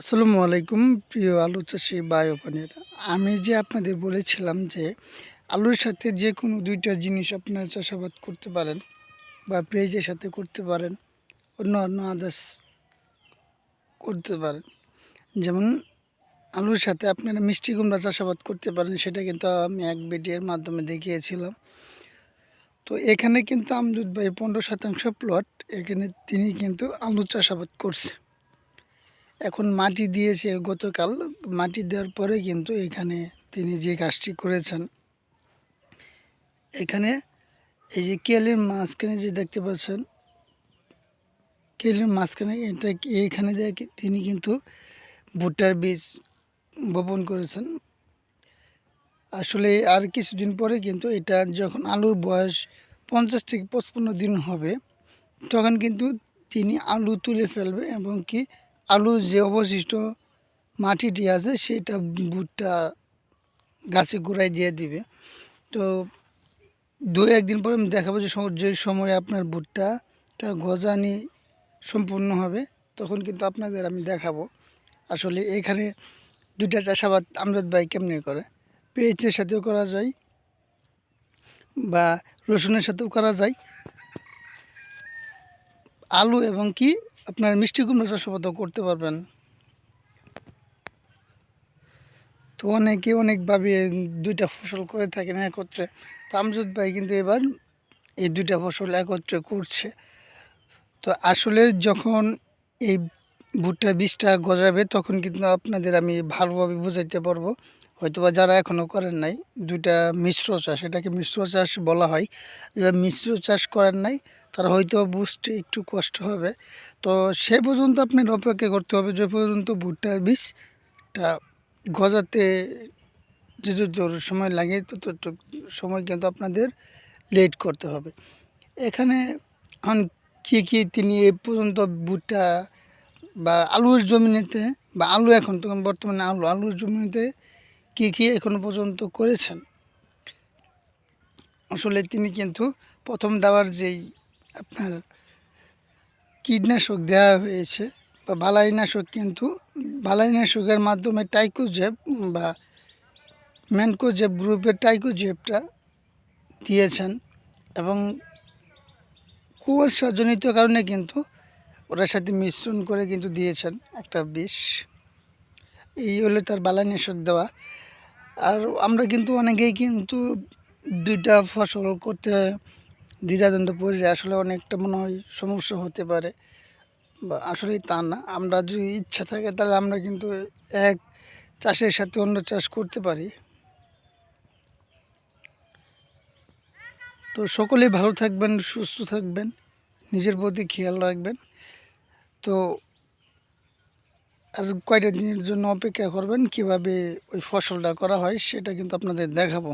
আসসালামু আলাইকুম, প্রিয় আলু চাষি বোনেরা। আমি যে আপনাদের বলেছিলাম যে আলুর সাথে যে কোনো দুইটা জিনিস আপনারা চাষাবাদ করতে পারেন বা পেঁয়াজের সাথে করতে পারেন অন্য অন্য আদার্স করতে পারেন। যেমন আলুর সাথে আপনারা মিষ্টি কুমড়া চাষাবাদ করতে পারেন, সেটা কিন্তু আমি এক ভিডিওর মাধ্যমে দেখিয়েছিলাম। তো এখানে কিন্তু আমজুদ ভাই পনেরো শতাংশ প্লট এখানে তিনি কিন্তু আলু চাষাবাদ করছে। এখন মাটি দিয়েছে গতকাল। মাটি দেওয়ার পরে কিন্তু এখানে তিনি যে কাজটি করেছেন, এখানে এই যে কেলের মাঝখানে যে দেখতে পাচ্ছেন, কেলের মাঝখানে এটা এইখানে যে তিনি কিন্তু ভুট্টার বীজ বপন করেছেন। আসলে আর কিছুদিন পরে কিন্তু এটা যখন আলুর বয়স পঞ্চাশ থেকে পঁচপন্ন দিন হবে, তখন কিন্তু তিনি আলু তুলে ফেলবে এবং কি আলুর যে অবশিষ্ট মাটিটি আছে, সেটা ভুট্টা গাছে গোড়ায় দিয়ে দিবে। তো দু একদিন পরে আমি দেখাবো যে যে সময় আপনার ভুট্টাটা গজানি সম্পূর্ণ হবে, তখন কিন্তু আপনাদের আমি দেখাবো। আসলে এখানে দুইটা চাষাবাদ আমজাদ ভাই কেমনি করে? পেঁয়াজের সাথেও করা যায় বা রসুনের সাথেও করা যায়। আলু এবং কি আপনার মিষ্টি কুমড়ো চাষাবাদও করতে পারবেন। তো অনেকে অনেকভাবে দুইটা ফসল করে থাকেন একত্রে। তো আমজদ ভাই কিন্তু এবার এই দুইটা ফসল একত্রে করছে। তো আসলে যখন এই ভুট্টার বীজটা গজাবে তখন কিন্তু আপনাদের আমি ভালোভাবে বোঝাইতে পারব। হয়তোবা যারা এখনও করেন নাই, দুইটা মিশ্র চাষ, এটাকে মিশ্র চাষ বলা হয়। যারা মিশ্র চাষ করেন নাই তারা হয়তো বুঝতে একটু কষ্ট হবে। তো সে পর্যন্ত আপনার অপেক্ষা করতে হবে যে পর্যন্ত ভুট্টার বীজটা গজাতে যতদূর সময় লাগে ততটুক সময় কিন্তু আপনাদের লেট করতে হবে। এখানে এখন কী কী তিনি এ পর্যন্ত ভুট্টা বা আলুর জমিনেতে বা আলু এখন তখন বর্তমানে আলু আলুর জমিতে কী কী এখনও পর্যন্ত করেছেন? আসলে তিনি কিন্তু প্রথম দেওয়ার যেই আপনার কীটনাশক দেওয়া হয়েছে বা বালাইনাশক কিন্তু, বালাইনাশকের মাধ্যমে টাইকোজেব বা ম্যানকোজেব গ্রুপের টাইকোজেবটা দিয়েছেন এবং কুয়াশাজনিত কারণে কিন্তু ওটার সাথে মিশ্রণ করে কিন্তু দিয়েছেন একটা বিষ। এই হলো তার বালাইনাশক দেওয়া। আর আমরা কিন্তু অনেকেই কিন্তু দুইটা ফসল করতে দ্বিধাদ্বন্দ্ব পড়ে আসলে অনেকটা মনে হয় সমস্যা হতে পারে। বা আসলেই তা না। আমরা যদি ইচ্ছা থাকে তাহলে আমরা কিন্তু এক চাষের সাথে অন্য চাষ করতে পারি। তো সকলেই ভালো থাকবেন, সুস্থ থাকবেন, নিজের প্রতি খেয়াল রাখবেন। তো আর কয়টা দিনের জন্য অপেক্ষা করবেন? কীভাবে ওই ফসলটা করা হয়, সেটা কিন্তু আপনাদের দেখাবো।